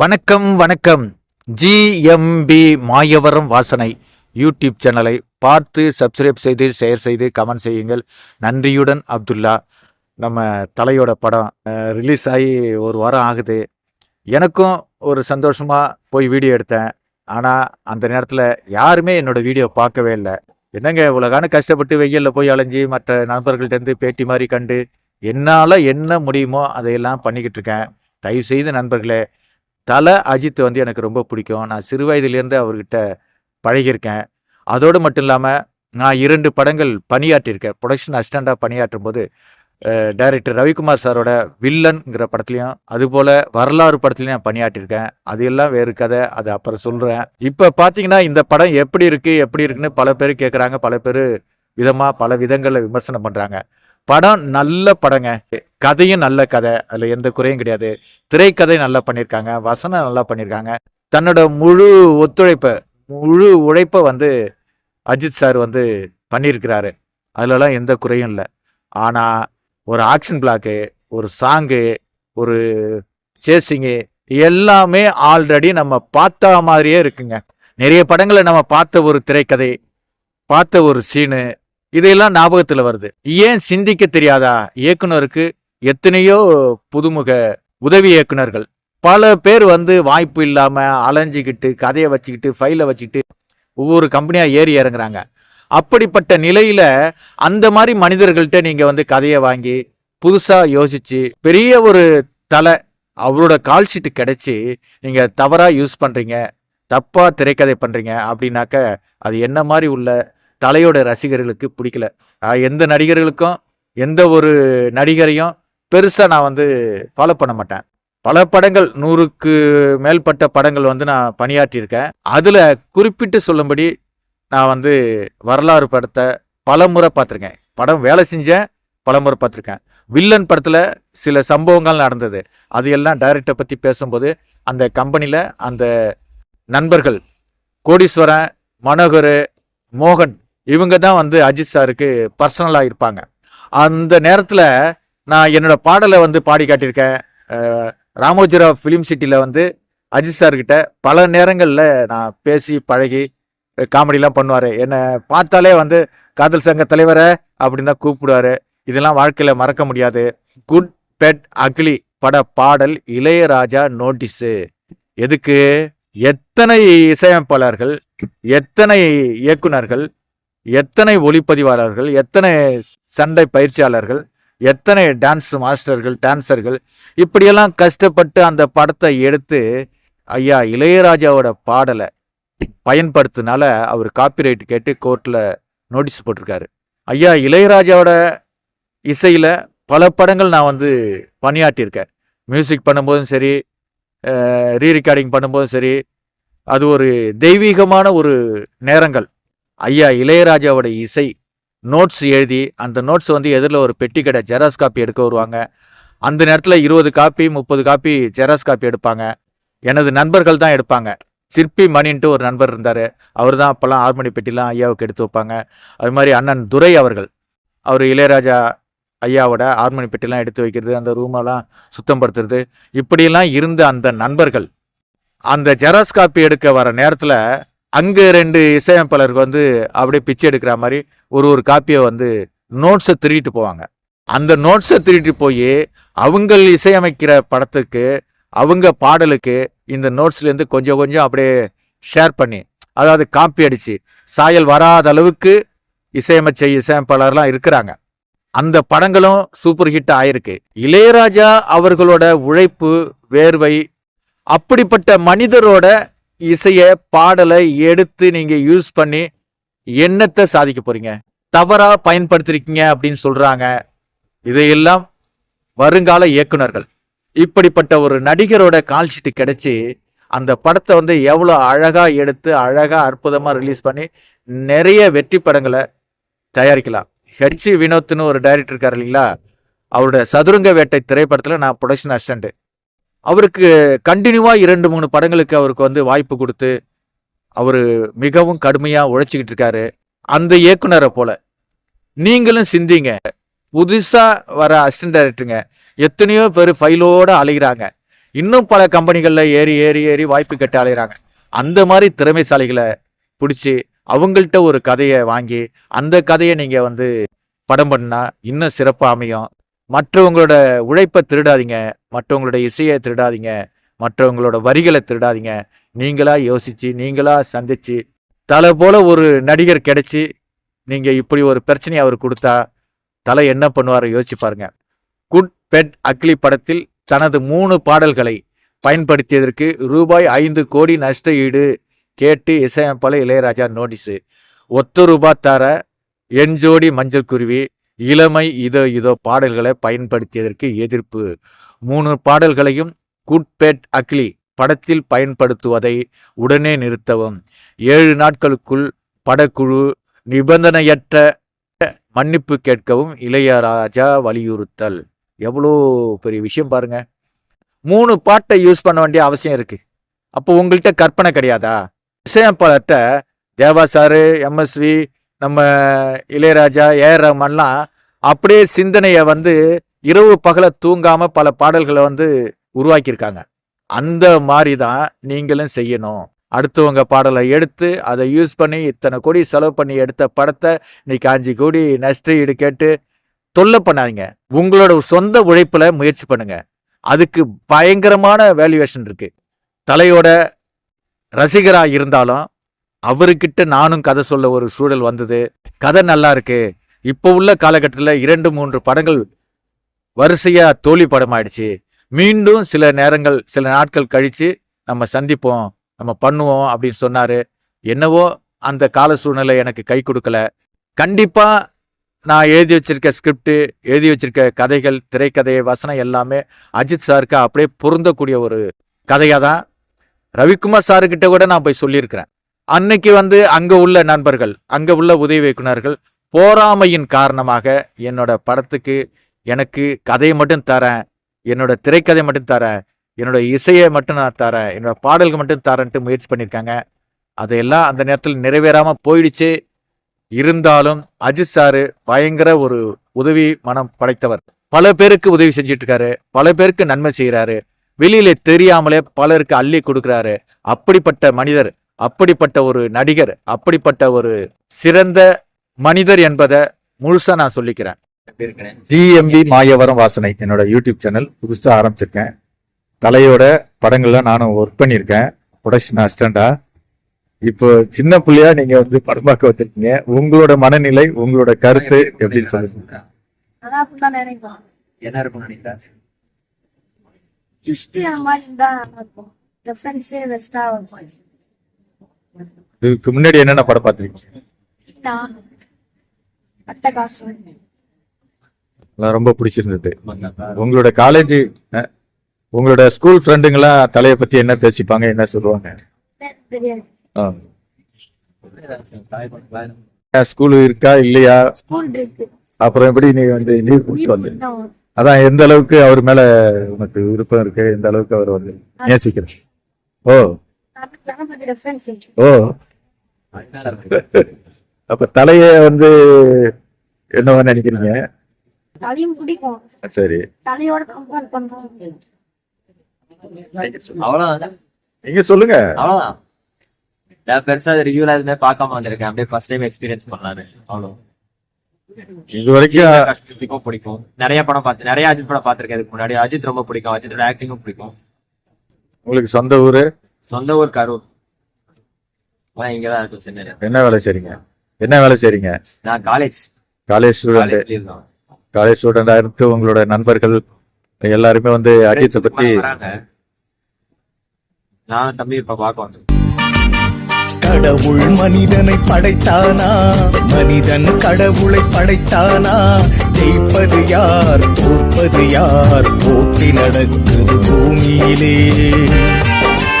வணக்கம் வணக்கம். ஜிஎம்பி மாயவரம் வாசனை யூடியூப் சேனலை பார்த்து சப்ஸ்கிரைப் செய்து ஷேர் செய்து கமெண்ட் செய்யுங்கள். நன்றியுடன் அப்துல்லா. நம்ம தலையோட படம் ரிலீஸ் ஆகி ஒரு வாரம் ஆகுது. எனக்கும் ஒரு சந்தோஷமாக போய் வீடியோ எடுத்தேன். ஆனால் அந்த நேரத்தில் யாருமே என்னோடய வீடியோ பார்க்கவே இல்லை. என்னங்க இவ்வளோகான கஷ்டப்பட்டு வெயிலில் போய் அலைஞ்சி மற்ற நண்பர்கள்ட்டேருந்து பேட்டி மாதிரி கண்டு என்னால் என்ன முடியுமோ அதையெல்லாம் பண்ணிக்கிட்டு இருக்கேன். தயவு செய்து நண்பர்களே தலை அஜித் வந்து எனக்கு ரொம்ப பிடிக்கும். நான் சிறு வயதிலேருந்து அவர்கிட்ட பழகியிருக்கேன். அதோடு மட்டும் இல்லாமல் நான் இரண்டு படங்கள் பணியாற்றியிருக்கேன். ப்ரொடக்ஷன் அசிஸ்டண்ட்டாக பணியாற்றும் போது டைரக்டர் ரவிக்குமார் சாரோட வில்லன்ங்கிற படத்துலையும் அதுபோல் வரலாறு படத்துலையும் நான் பணியாற்றியிருக்கேன். அது எல்லாம் வேறு கதை. அது அப்புறம் சொல்கிறேன் இப்போ பார்த்தீங்கன்னா இந்த படம் எப்படி இருக்குது எப்படி இருக்குன்னு பல பேர் கேட்குறாங்க பல பேர் விதமாக பல விதங்களில் விமர்சனம் பண்ணுறாங்க படம் நல்ல படங்க. கதையும் நல்ல கதை. அதில் எந்த குறையும் கிடையாது. திரைக்கதை நல்லா பண்ணியிருக்காங்க வசனம் நல்லா பண்ணியிருக்காங்க தன்னோட முழு ஒத்துழைப்பை முழு உழைப்பை வந்து அஜித் சார் வந்து பண்ணியிருக்கிறாரு அதுலலாம் எந்த குறையும் இல்லை. ஆனால் ஒரு ஆக்ஷன் பிளாக்கு ஒரு சாங்கு ஒரு சேசிங்கு எல்லாமே ஆல்ரெடி நம்ம பார்த்த மாதிரியே இருக்குங்க. நிறைய படங்களை நம்ம பார்த்த ஒரு திரைக்கதை பார்த்த ஒரு சீனு இதையெல்லாம் ஞாபகத்தில் வருது. ஏன் சிந்திக்க தெரியாதா? இயக்குனருக்கு எத்தனையோ புதுமுக உதவி இயக்குனர்கள். பல பேர் வந்து வாய்ப்பு இல்லாமல் அலைஞ்சிக்கிட்டு கதையை வச்சுக்கிட்டு ஃபைலை வச்சுக்கிட்டு ஒவ்வொரு கம்பெனியாக ஏறி இறங்குறாங்க. அப்படிப்பட்ட நிலையில் அந்த மாதிரி மனிதர்கள்ட்ட நீங்கள் வந்து கதையை வாங்கி புதுசாக யோசித்து பெரிய ஒரு தலை அவரோட கால் ஷீட்டு நீங்கள் தவறாக யூஸ் பண்ணுறீங்க தப்பாக திரைக்கதை பண்ணுறீங்க அப்படின்னாக்க அது என்ன மாதிரி உள்ள தலையோட ரசிகர்களுக்கு பிடிக்கல. எந்த நடிகர்களுக்கும் எந்த ஒரு நடிகரையும் பெருசாக நான் வந்து ஃபாலோ பண்ண மாட்டேன். பல படங்கள் நூறுக்கு மேற்பட்ட படங்கள் வந்து நான் பணியாற்றியிருக்கேன். அதில் குறிப்பிட்டு சொல்லும்படி நான் வந்து வரலாறு படத்தை பல முறை பார்த்துருக்கேன். படம் வேலை செஞ்சேன் பல முறை பார்த்துருக்கேன். வில்லன் படத்தில் சில சம்பவங்கள் நடந்தது. அது எல்லாம் டைரக்டரை பற்றி பேசும்போது அந்த கம்பெனியில் அந்த நண்பர்கள் கோடீஸ்வரன் மனோகர் மோகன் இவங்க தான் வந்து அஜித் சாருக்கு பர்சனலாக இருப்பாங்க. அந்த நேரத்தில் நான் என்னோட பாடலை வந்து பாடி காட்டியிருக்கேன். ராமோஜிராவ் ஃபிலிம் சிட்டியில் வந்து அஜித் சார்கிட்ட பல நேரங்களில் நான் பேசி பழகி காமெடிலாம் பண்ணுவார். என்னை பார்த்தாலே வந்து காதல் சங்க தலைவரை அப்படின்னு தான் கூப்பிடுவாரு. இதெல்லாம் வாழ்க்கையில் மறக்க முடியாது. குட் பெட் அக்லி பட பாடல் இளையராஜா நோட்டீஸு எதுக்கு? எத்தனை இசையமைப்பாளர்கள் எத்தனை இயக்குனர்கள் எத்தனை ஒளிப்பதிவாளர்கள் எத்தனை சண்டை பயிற்சியாளர்கள் எத்தனை டான்ஸ் மாஸ்டர்கள் டான்சர்கள் இப்படியெல்லாம் கஷ்டப்பட்டு அந்த படத்தை எடுத்து ஐயா இளையராஜாவோட பாடலை பயன்படுத்தினால அவர் காப்பிரைட் கேட்டு கோர்ட்டில் நோட்டீஸ் போட்டிருக்காரு. ஐயா இளையராஜாவோட இசையில் பல படங்கள் நான் வந்து பணியாற்றியிருக்கேன். மியூசிக் பண்ணும்போதும் சரி ரீ ரெக்கார்டிங் பண்ணும்போதும் சரி அது ஒரு தெய்வீகமான ஒரு நேரங்கள். ஐயா இளையராஜாவோட இசை நோட்ஸ் எழுதி அந்த நோட்ஸ் வந்து எதிரில் ஒரு பெட்டி கடை ஜெராக்ஸ் காப்பி எடுக்க வருவாங்க. அந்த நேரத்தில் இருபது காப்பி முப்பது காப்பி ஜெராக்ஸ் காப்பி எடுப்பாங்க. எனது நண்பர்கள் தான் எடுப்பாங்க. சிற்பி மணின்ட்டு ஒரு நண்பர் இருந்தார். அவர் தான் அப்போல்லாம் ஆர்மணி பெட்டிலாம் ஐயாவுக்கு எடுத்து வைப்பாங்க. அது மாதிரி அண்ணன் துரை அவர்கள். அவர் இளையராஜா ஐயாவோட ஆர்மணி பெட்டிலாம் எடுத்து வைக்கிறது அந்த ரூமெல்லாம் சுத்தம் படுத்துறது இப்படியெல்லாம் இருந்த அந்த நண்பர்கள் அந்த ஜெராக்ஸ் காப்பி எடுக்க வர நேரத்தில் அங்கே ரெண்டு இசையமைப்பாளருக்கு வந்து அப்படியே பிச்சை எடுக்கிற மாதிரி ஒரு ஒரு காப்பியை வந்து நோட்ஸை திருடிட்டு போவாங்க. அந்த நோட்ஸை திருடிட்டு போய் அவங்க இசையமைக்கிற படத்துக்கு அவங்க பாடலுக்கு இந்த நோட்ஸ்லேருந்து கொஞ்சம் கொஞ்சம் அப்படியே ஷேர் பண்ணி அதாவது காப்பி அடித்து சாயல் வராத அளவுக்கு இசையமைச்ச இசையமைப்பாளர்லாம் இருக்கிறாங்க. அந்த படங்களும் சூப்பர் ஹிட் ஆயிருக்கு. இளையராஜா அவர்களோட உழைப்பு வேர்வை அப்படிப்பட்ட மனிதரோட இசையை பாடலை எடுத்து நீங்க யூஸ் பண்ணி என்னத்தை சாதிக்க போறீங்க? தவறா பயன்படுத்திருக்கீங்க அப்படின்னு சொல்றாங்க. இதையெல்லாம் வருங்கால இயக்குனர்கள். இப்படிப்பட்ட ஒரு நடிகரோட கால்ஷீட்டு கிடைச்சி அந்த படத்தை வந்து எவ்வளோ அழகா எடுத்து அழகா அற்புதமா ரிலீஸ் பண்ணி நிறைய வெற்றி படங்களை தயாரிக்கலாம். ஹெச்சி வினோத்னு ஒரு டைரக்டர் இருக்கார் இல்லைங்களா? அவரோட சதுரங்க வேட்டை திரைப்படத்தில் நான் ப்ரொடக்ஷன் அசிஸ்டண்ட்டு அவருக்கு கண்டினியூவாக இரண்டு மூணு படங்களுக்கு அவருக்கு வந்து வாய்ப்பு கொடுத்து அவர் மிகவும் கடுமையாக உழைச்சிக்கிட்டு இருக்காரு. அந்த இயக்குனரை போல. நீங்களும் சிந்திங்க. புதுசாக வர அசிஸ்டன்ட் டைரக்டருங்க எத்தனையோ பேர் ஃபைலோடு அலைகிறாங்க இன்னும் பல கம்பெனிகளில் ஏறி ஏறி ஏறி வாய்ப்பு கேட்டு அலைகிறாங்க அந்த மாதிரி திறமைசாலிகளை பிடிச்சி அவங்கள்ட்ட ஒரு கதையை வாங்கி அந்த கதையை நீங்கள் வந்து படம் பண்ணால் இன்னும் சிறப்பாக அமையும். மற்றவங்களோட உழைப்பை திருடாதீங்க மற்றவங்களோட இசையை திருடாதீங்க மற்றவங்களோட வரிகளை திருடாதீங்க. நீங்களா யோசிச்சு நீங்களா சந்திச்சு தலை போல ஒரு நடிகர் கிடைச்சி நீங்க இப்படி ஒரு பிரச்சனையை அவர் கொடுத்தா தலை என்ன பண்ணுவார் யோசிச்சு பாருங்க. குட் பெட் அக்லி படத்தில் தனது மூணு பாடல்களை பயன்படுத்தியதற்கு ரூபாய் ஐந்து கோடி நஷ்ட ஈடு கேட்டு இசையமைப்பாளர் இளையராஜா நோட்டீஸு. ஒத்த ரூபாய் தர என் ஜோடி மஞ்சள் குருவி இளமை இதோ இதோ பாடல்களை பயன்படுத்தியதற்கு எதிர்ப்பு. மூணு பாடல்களையும் குட்பேட் அக்லி படத்தில் பயன்படுத்துவதை உடனே நிறுத்தவும். ஏழு நாட்களுக்குள் படக்குழு நிபந்தனையற்ற மன்னிப்பு கேட்கவும் இளையராஜா வலியுறுத்தல். எவ்வளோ பெரிய விஷயம் பாருங்க. மூணு பாட்டை யூஸ் பண்ண வேண்டிய அவசியம் இருக்கு. அப்போ உங்கள்கிட்ட கற்பனை கிடையாதா? இசையமைப்பாளர்கிட்ட தேவா சாரு எம்எஸ்வி நம்ம இளையராஜா ஏஆர் ரஹ்மான்லாம் அப்படியே சிந்தனையை வந்து இரவு பகல தூங்காம பல பாடல்களை வந்து உருவாக்கியிருக்காங்க. அந்த மாதிரி தான் நீங்களும் செய்யணும். அடுத்தவங்க பாடலை எடுத்து அதை யூஸ் பண்ணி இத்தனை கோடி செலவு பண்ணி எடுத்த படத்தை இன்னைக்கு அஞ்சு கோடி நஷ்டஈடு கேட்டு தொல்லை பண்ணாதீங்க. உங்களோட சொந்த உழைப்பில் முயற்சி பண்ணுங்க. அதுக்கு பயங்கரமான வேல்யூவேஷன் இருக்கு. தலையோட ரசிகராக இருந்தாலும் அவர்கிட்ட நானும் கதை சொல்ல ஒரு சூழல் வந்தது. கதை நல்லா இருக்கு. இப்போ உள்ள காலகட்டத்தில் இரண்டு மூன்று படங்கள் வரிசையாக தோல்வி படம் ஆயிடுச்சு மீண்டும் சில நேரங்கள் சில நாட்கள் கழித்து நம்ம சந்திப்போம் நம்ம பண்ணுவோம் அப்படின்னு சொன்னார். என்னவோ அந்த கால சூழ்நிலை எனக்கு கை கொடுக்கல. கண்டிப்பாக நான் எழுதி வச்சிருக்க ஸ்கிரிப்டு எழுதி வச்சிருக்க கதைகள் திரைக்கதை வசனம் எல்லாமே அஜித் சாருக்கு அப்படியே பொருந்தக்கூடிய ஒரு கதையாக தான் ரவிக்குமார் சாருக்கிட்ட கூட நான் போய் சொல்லியிருக்கிறேன். அன்னைக்கு வந்து அங்கே உள்ள நண்பர்கள் அங்கே உள்ள உதவி இயக்குனர்கள் போராமையின் காரணமாக என்னோட படத்துக்கு எனக்கு கதையை மட்டும் தரேன் என்னோட திரைக்கதை மட்டும் தரேன் என்னோட இசையை மட்டும் நான் தரேன் என்னோட பாடல்கள் மட்டும் தரேன்ட்டு முயற்சி பண்ணியிருக்காங்க அதையெல்லாம் அந்த நேரத்தில் நிறைவேறாமல் போயிடுச்சு. இருந்தாலும் அஜித் சாரு பயங்கர ஒரு உதவி மனம் படைத்தவர். பல பேருக்கு உதவி செஞ்சிட்டு இருக்காரு பல பேருக்கு நன்மை செய்கிறாரு வெளியில தெரியாமலே பலருக்கு அள்ளி கொடுக்குறாரு. அப்படிப்பட்ட மனிதர் அப்படிப்பட்ட ஒரு நடிகர் அப்படிப்பட்ட ஒரு சிறந்த மனிதர் என்பதை முழுசா நான் சொல்லிக்கிறேன். ஜிஎம்பி மாயவரம் வாசனை என்னோட யூடியூப் சேனல் புதுசா ஆரம்பிச்சிருக்கேன். தலையோட படங்கள்ல நானும் ஒர்க் பண்ணியிருக்கேன். ப்ரொடக்ஷன் அசிஸ்டண்டா இப்போ சின்ன பிள்ளையா நீங்க வந்து படம் பார்க்க வச்சிருக்கீங்க உங்களோட மனநிலை உங்களோட கருத்து எப்படின்னு சொல்லுங்க. என்ன இருக்கும்னு நினைக்கிறேன் ட்விஸ்ட் அந்த மாதிரி இருந்தா இருக்கும். ரெஃபரன்ஸு பெஸ்டா இருக்கும். இதுக்கு முன்னாடி என்னென்ன படம் பார்த்துருக்கீங்க? ரொம்ப பிடிச்சிருந்தது. உங்களோட காலேஜ் உங்களோட ஸ்கூல் ஃப்ரெண்டுங்களாம் தலையை பத்தி என்ன பேசிப்பாங்க என்ன சொல்லுவாங்க? ஸ்கூல் இருக்கா இல்லையா? அப்புறம் எப்படி நீ வந்து லீவ் கூட்டிட்டு வந்து. அதான் எந்த அளவுக்கு அவர் மேல உனக்கு விருப்பம் இருக்கு எந்த அளவுக்கு அவர் வந்து நேசிக்கிறேன் ஓ. ஓ. அப்ப தலைய வந்து என்னவா நினைக்கிறீங்க? தலையும் பிடிக்கும். சரி. தலையோட கம்பேர் பண்றோம். அவ்வளவுதான் நீங்க சொல்லுங்க. அவ்வளவுதான். நான் பெருசா ரிவ்யூல எதுவுமே பார்க்காம வந்திருக்கேன். அப்படியே ஃபர்ஸ்ட் டைம் எக்ஸ்பீரியன்ஸ் பண்ணலான்னு. அவ்வளோ இது வரைக்கும் பிடிக்கும். நிறைய படம் பார்த்து நிறைய அஜித் படம் பார்த்திருக்கேன். இதுக்கு முன்னாடி அஜித் ரொம்ப பிடிக்கும். அஜித்தோட ஆக்டிங்கும் பிடிக்கும். உங்களுக்கு சொந்த ஊரு? சொந்த ஊர் கரூர். இங்கதான் இருக்கும் சென்னையில. என்ன வேலை செய்றீங்க? என்ன வேலை செய்றீங்க? நான் காலேஜ் காலேஜ் ஸ்டூடெண்ட் காலேஜ் இருந்தோம் காலேஜ் ஸ்டூடெண்டா இருக்கு உங்களோட நண்பர்கள் எல்லாருமே வந்து அஜித்தை பத்தி வராங்க. நான் தம்பி இப்ப பார்க்க வந்தேன். கடவுள் மனிதனை படைத்தானா? மனிதன் கடவுளை படைத்தானா? ஜெயிப்பது யார் தோற்பது யார்? போட்டி நடக்குது பூமியிலே.